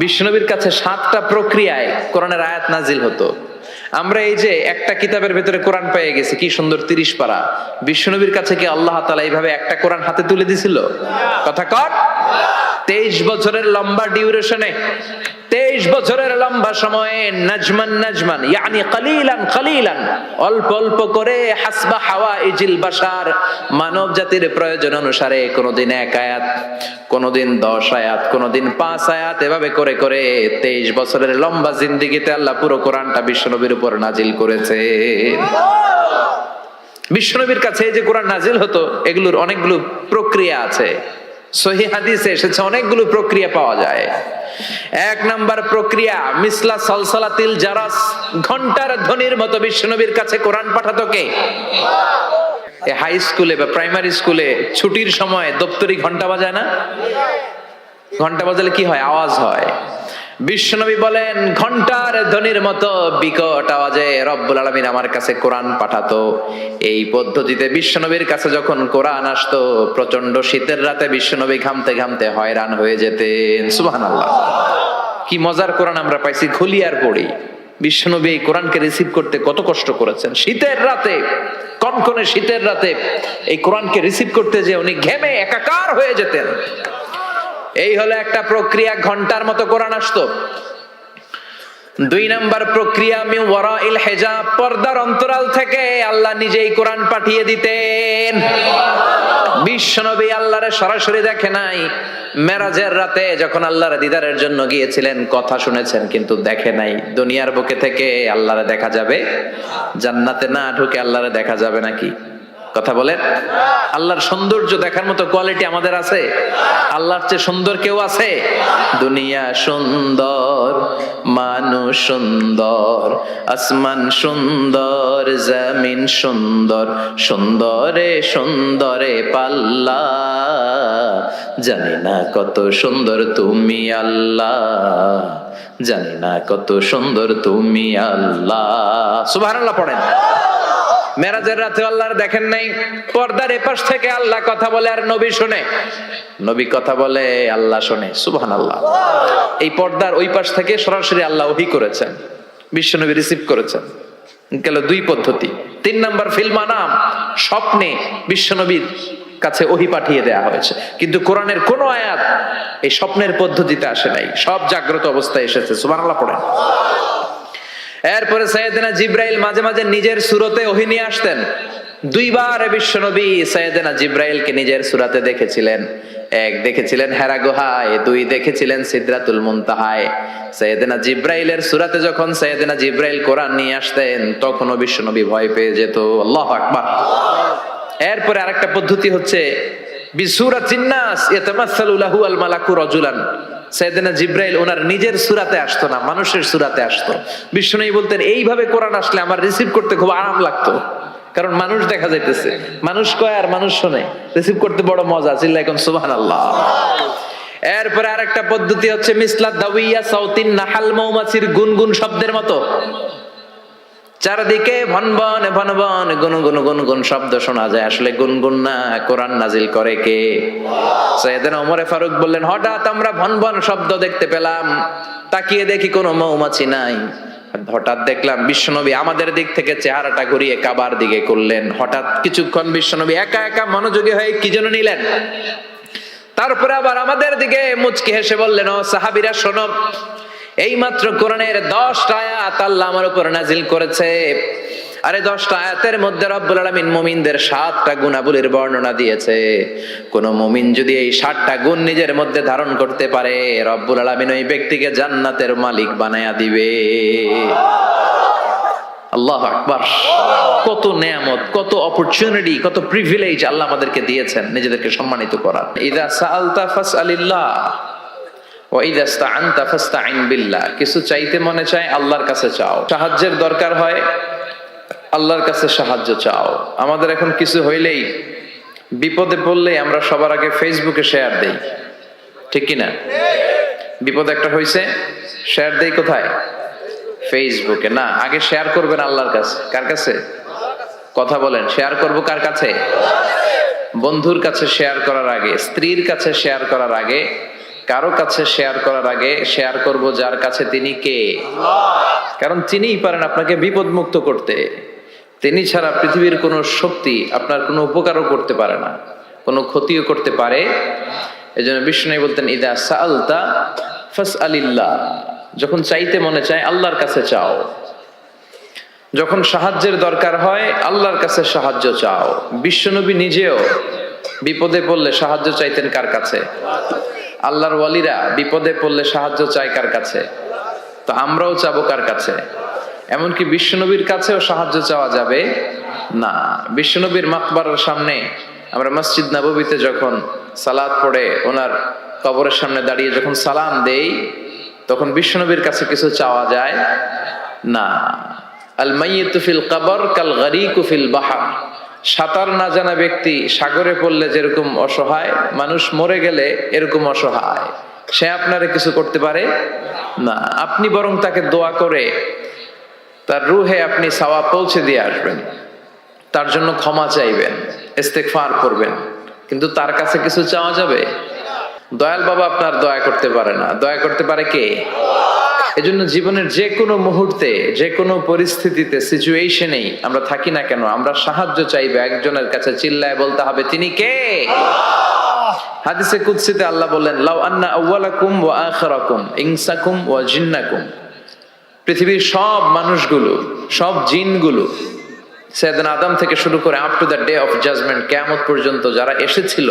বিষ্ণনবীর কাছে সাতটা প্রক্রিয়ায় কোরআনের আয়াত নাজিল হতো। আমরা এই যে একটা কিতাবের ভেতরে কোরআন পেয়ে গেছি, কি সুন্দর তিরিশ পারা। বিষ্ণবীর কাছে কি আল্লাহ তালা এইভাবে একটা কোরআন হাতে তুলে দিছিল? কথা কর তেইশ বছরের লম্বা ডিউরেশনে তেইশ বছরের লম্বা সময়ে নাজমান নাজমান, ইয়ানি কালিলান কালিলান, অল্প অল্প করে হাসবা হাওয়া ইজিল বাসার মানব জাতির প্রয়োজন অনুসারে কোনোদিন এক আয়াত, কোনোদিন দশ আয়াত, কোনোদিন পাঁচ আয়াত, এভাবে করে করে তেইশ বছরের লম্বা জিন্দিগিতে আল্লাহ পুরো কোরআনটা বিশ্বনবীর উপর নাজিল করেছে। বিশ্বনবীর কাছে যে কোরআন নাজিল হতো, এগুলোর অনেকগুলো প্রক্রিয়া আছে। সহি হাদিসে এসেছে, অনেকগুলো প্রক্রিয়া পাওয়া যায়। এক নাম্বার প্রক্রিয়া, মিসলা সলসলাতিল জারাস। ঘণ্টার ধ্বনির মতো বিশ্বনবীর কাছে কোরআন পাঠাতো কে? হাই স্কুলে বা প্রাইমারি স্কুলে ছুটির সময় দপ্তরি ঘণ্টা বাজায় না? ঘণ্টা বাজালে কি হয়? আওয়াজ হয়। বিশ্বনবী বলেন, ঘণ্টার ধ্বনির মতো বিকট আওয়াজে রব্বুল আলমিন আমার কাছে কোরআন পাঠাতো। এই পদ্ধতিতে বিশ্বনবীর কাছে যখন কোরআন আসতো প্রচণ্ড শীতের রাতে বিশ্বনবী ঘামতে ঘামতে হয়রান হয়ে যেতেন। সুবাহ কি মজার কোরআন আমরা পাইছি খুলি আর পড়ি। বিশ্বনবী এই কোরআনকে রিসিভ করতে কত কষ্ট করেছেন। শীতের রাতে, কনকনে শীতের রাতে এই কোরআনকে রিসিভ করতে যে উনি ঘেমে একাকার হয়ে যেতেন। এই হলো একটা প্রক্রিয়া, ঘণ্টার মতো কোরআন আসতো। দুই নাম্বার প্রক্রিয়া মি ওয়ারা ইল হেজাব, পর্দার অন্তরাল থেকে আল্লাহ নিজেই কোরআন পাঠিয়ে দিতেন। বিশ্বনবী আল্লাহরে সরাসরি দেখে নাই। মেরাজের রাতে যখন আল্লাহর দিদারের জন্য গিয়েছিলেন, কথা শুনেছেন, কিন্তু দেখে নাই। দুনিয়ার বুকে থেকে আল্লাহরে দেখা যাবে? জান্নাতে না ঢুকে আল্লাহরে দেখা যাবে নাকি? কথা বলেন। আল্লাহর সৌন্দর্য দেখার মতো কোয়ালিটি আমাদের আছে? আল্লাহর চেয়ে সুন্দর কেউ আছে? দুনিয়া সুন্দর, মানুষ সুন্দর, আসমান সুন্দর, জমিন সুন্দর, সুন্দরে সুন্দরে পাল্লা। জানি না কত সুন্দর তুমি আল্লাহ, জানি না কত সুন্দর তুমি আল্লাহ। সুবহানাল্লাহ পড়েন। মেরাজের রাতে আল্লাহর দেখেন নাই, পর্দার এপাশ থেকে আল্লাহ কথা বলে আর নবী শুনে। নবী কথা বলে, আল্লাহ শুনে সুবহান আল্লাহ এই পর্দার ওই পাশ থেকে সরাসরি আল্লাহ ওহি করেছেন, বিশ্বনবী রিসিভ করেছেন। গেল দুই পদ্ধতি। তিন নাম্বার ফিল্মা নাম স্বপ্নে বিশ্বনবীর কাছে ওহি পাঠিয়ে দেয়া হয়েছে। কিন্তু কোরআনের কোন আয়াত এই স্বপ্নের পদ্ধতিতে আসে নাই, সব জাগ্রত অবস্থায় এসেছে। সুবহানাল্লাহ পড়েন। এরপরে সৈয়দনা জিব্রাইল মাঝে মাঝে নিজের সুরতে ওহি নিয়ে আসতেন। দুইবার বিশ্বনবী সৈয়দনা জিব্রাইলকে নিজের সুরাতে দেখেছিলেন। এক দেখেছিলেন হেরা গুহায়, দুই দেখেছিলেন সিদ্রাতুল মুনতাহায়। সৈয়দনা জিব্রাইলের সুরাতে যখন সৈয়দনা জিব্রাইল কোরআন নিয়ে আসতেন, তখনও বিশ্বনবী ভয় পেয়ে যেত। আল্লাহ আকবার। এরপরে আরেকটা পদ্ধতি হচ্ছে, বিসুরা চিন্নাস ইয়াতামাসসালু লাহু আল মালাকু রাজুলান। সৈয়দনা জিব্রাইল ওনার নিজের সুরাতে আসতো না, মানুষের সুরাতে আসতো। বিষ্ণু বলতেন, এইভাবে কোরআন আসলে আমার রিসিভ করতে খুব আরাম লাগতো। কারণ মানুষ দেখা যাইতেছে। মানুষ কয় আর মানুষ শোনে। রিসিভ করতে বড় মজা চিল্লা এখন সুবাহ আল্লাহ এরপরে আরেকটা পদ্ধতি হচ্ছে মিসলা দাউইয়া সাউতিন নাহাল মৌমাছির গুনগুন শব্দের মতো। চারদিকে ভনবন ভনবন গুন গুন শব্দ শোনা যায়। আসলে গুনগুন না, কোরআন নাজিল করে কে? সৈয়দনা ওমরে ফারুক বললেন, হঠাৎ আমরা ভনবন শব্দ দেখতে পেলাম। তাকিয়ে দেখি কোনো মৌমাছি নাই। হঠাৎ দেখলাম বিশ্বনবী আমাদের দিক থেকে চেহারাটা ঘুরিয়ে কাবার দিকে করলেন। হঠাৎ কিছুক্ষণ বিশ্বনবী একা একা মনোযোগী হয়ে কি যেন নিলেন। তারপরে আবার আমাদের দিকে মুচকি হেসে বললেন, ও সাহাবিরা, শোনো এই মাত্র কোরআনের দশটা আয়াত আল্লাহ আমার উপর নাজিল করেছে। আরে দশটা আয়াতের মধ্যে রব্বুল আলমিন মুমিনদের সাতটা গুণাবলীর বর্ণনা দিয়েছে। কোন মুমিন যদি এই সাতটা গুণ নিজের মধ্যে ধারণ করতে পারে, রব্বুল আলমিন ওই ব্যক্তিকে জান্নাতের মালিক বানায়া দিবে। আল্লাহ আকবার। কত নেয়ামত, কত অপরচুনিটি কত প্রিভিলেজ আল্লাহ আমাদেরকে দিয়েছেন নিজেদেরকে সম্মানিত করার। ইদা সাআলতা ফাসআলিল্লাহ কিছু চাইতে মনে চায়, আল্লাহর কাছে চাও। সাহায্যের দরকার হয়, আল্লাহর কাছে সাহায্য চাও। আমাদের এখন কিছু হইলেই, বিপদে পড়লে আমরা সবার আগে ফেসবুকে শেয়ার দেই। ঠিক কিনা? বিপদ একটা হয়েছে শেয়ার দেই কোথায়? ফেসবুকে না, আগে শেয়ার করবেন আল্লাহর কাছে। কার কাছে? কথা বলেন শেয়ার করব কার কাছে? বন্ধুর কাছে শেয়ার করার আগে, স্ত্রীর কাছে শেয়ার করার আগে কারও কাছে শেয়ার করার আগে শেয়ার করব যার কাছে তিনি কে? কারণ তিনিই পারেন আপনাকে বিপদ মুক্ত করতে। তিনি ছাড়া পৃথিবীর কোনো শক্তি আপনার কোনো উপকারও করতে পারে না, কোনো ক্ষতিও করতে পারে। এই জন্য বিষ্ণু বলতেন, ইদা সালতা ফাস আলিল্লাহ যখন চাইতে মনে চায়, আল্লাহর কাছে চাও। যখন সাহায্যের দরকার হয়, আল্লাহর কাছে সাহায্য চাও। বিশ্বনবী নিজেও বিপদে পড়লে সাহায্য চাইতেন কার কাছে? আল্লাহর ওয়ালিরা বিপদে পড়লে সাহায্য চায় কার কাছে? তো আমরাও চাবো কার কাছে? এমনকি বিশ্বনবীর কাছেও সাহায্য চাওয়া যাবে না। বিশ্বনবীর মাকবারের সামনে আমরা মসজিদ নববীতে যখন সালাদ পড়ে, ওনার কবরের সামনে দাঁড়িয়ে যখন সালাম দেই, তখন বিশ্বনবীর কাছে কিছু চাওয়া যায় না। আল মাইয়িতু ফিল কবর কাল গরিকু ফিল বাহার। সাঁতার না জানা ব্যক্তি সাগরে পড়লে যেরকম অসহায়, মানুষ মরে গেলে এরকম অসহায়। সে আপনারে কিছু করতে পারে? না। আপনি বরং তাকে দোয়া করে তার রুহে আপনি সাওয়া পৌঁছে দিয়ে আসবেন। তার জন্য ক্ষমা চাইবেন, ইস্তেগফার করবেন। কিন্তু তার কাছে কিছু চাওয়া যাবে? দয়াল বাবা আপনার দয়া করতে পারে না। দয়া করতে পারে কে? এজন্য জীবনের যে কোনো মুহূর্তে যে কোনো পরিস্থিতিতে সিচুয়েশনেই আমরা থাকি না কেন আমরা সাহায্য চাইবে একজনের কাছে চিল্লায় বলতে হবে তিনি কে? হাদিসে কুদসিতে আল্লাহ বললেন লাউ আন্না আউয়ালাকুম ওয়া আখিরাকুম ইনসাকুম ওয়া জিন্নাকুম। পৃথিবীর সব মানুষগুলো সব জিনগুলো সেদিন আদম থেকে শুরু করে up to the day of judgement কেয়ামত পর্যন্ত যারা এসেছিল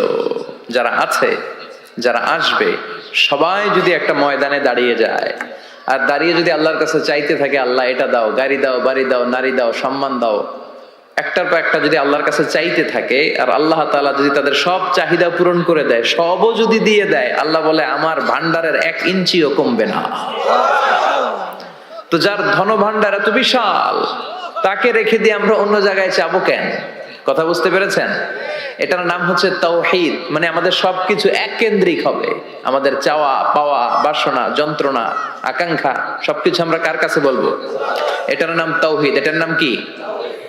যারা আছে যারা আসবে সবাই যদি একটা ময়দানে দাঁড়িয়ে যায় আর দাঁড়িয়ে যদি আল্লাহর কাছে চাইতে থাকে, আল্লাহ এটা দাও, গাড়ি দাও, বাড়ি দাও, নারী দাও, সম্মান দাও। একটার পর একটা যদি আল্লাহর কাছে চাইতে থাকে, আর আল্লাহ তাআলা যদি তাদের সব চাহিদা পূরণ করে দেয়, সবও যদি দিয়ে দেয়, আল্লাহ বলে, আমার ভান্ডারের এক ইঞ্চিও কমবে না। তো যার ধন ভান্ডার এত বিশাল, তাকে রেখে দিয়ে আমরা অন্য জায়গায় চাবো কেন? কথা বুঝতে পেরেছেন? এটার নাম হচ্ছে তৌহিদ মানে আমাদের সবকিছু এক কেন্দ্রিক হবে। আমাদের চাওয়া, পাওয়া, বাসনা, যন্ত্রণা, আকাঙ্ক্ষা, সবকিছু আমরা কার কাছে বলব? এটার নাম তৌহিদ এটার নাম কি?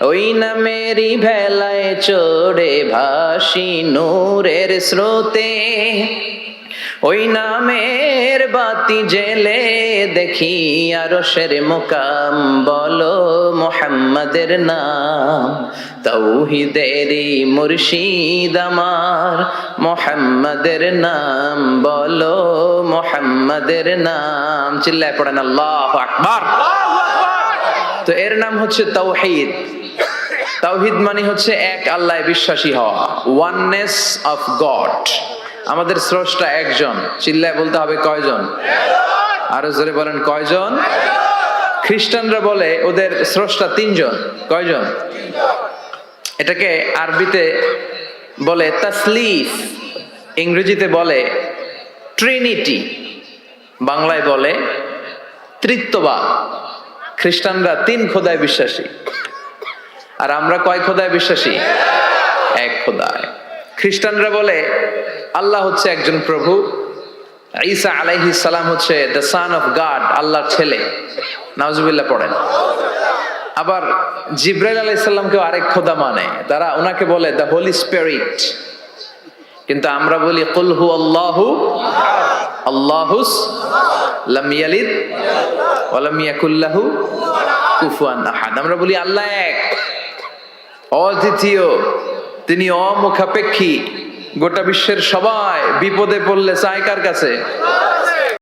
ওই নামেরই ভেলায় চড়ে ভাসি নূরের স্রোতে। ওই নামের বাতি জেলে দেখি আরও শের মোকাম বলো মোহাম্মদের নাম। তৌহিদেরি মুর্শিদ আমার মোহাম্মদের নাম বলো মোহাম্মদের নাম। চিল্লায় পড়েন আল্লাহ আকবার। তো এর নাম হচ্ছে তৌহিদ। তাওহিদ মানে হচ্ছে এক আল্লাহ বিশ্বাসী হওয়া ওয়াননেস অফ গড আমাদের স্রষ্টা একজন, চিল্লায় বলতে হবে কয়জন? আরও জোরে বলেন, কয়জন? খ্রিস্টানরা বলে ওদের স্রষ্টা তিনজন, কয়জন? এটাকে আরবিতে বলে তাসলিফ, ইংরেজিতে বলে ট্রিনিটি, বাংলায় বলে তৃত্ববাদ। খ্রিস্টানরা তিন খোদায় বিশ্বাসী। আর আমরা কয় খোদায় বিশ্বাসী? এক খোদায়। খ্রিস্টানরা বলে, আল্লাহ হচ্ছে একজন প্রভু, ঈসা আলাইহি সালাম হচ্ছে দ্য সান অফ গড আল্লাহর ছেলে। নাউজুবিল্লাহ পড়েন। আবার জিব্রাইল আলাইসাল্লামকেও আরেক খোদা মানে। তারা ওনাকে বলে দ্য হোলি স্পিরিট কিন্তু আমরা বলি, কুল হু আল্লাহু, আল্লাহুস লাম ইয়ালিদ ওয়া লাম ইয়াকুল্লাহু কুফুয়ান আহাদ। আমরা বলি, আল্লাহ এক। অদ্বিতীয় তিনি অমুখাপেক্ষী গোটা বিশ্বের সবাই বিপদে পড়লে চায় কার কাছে?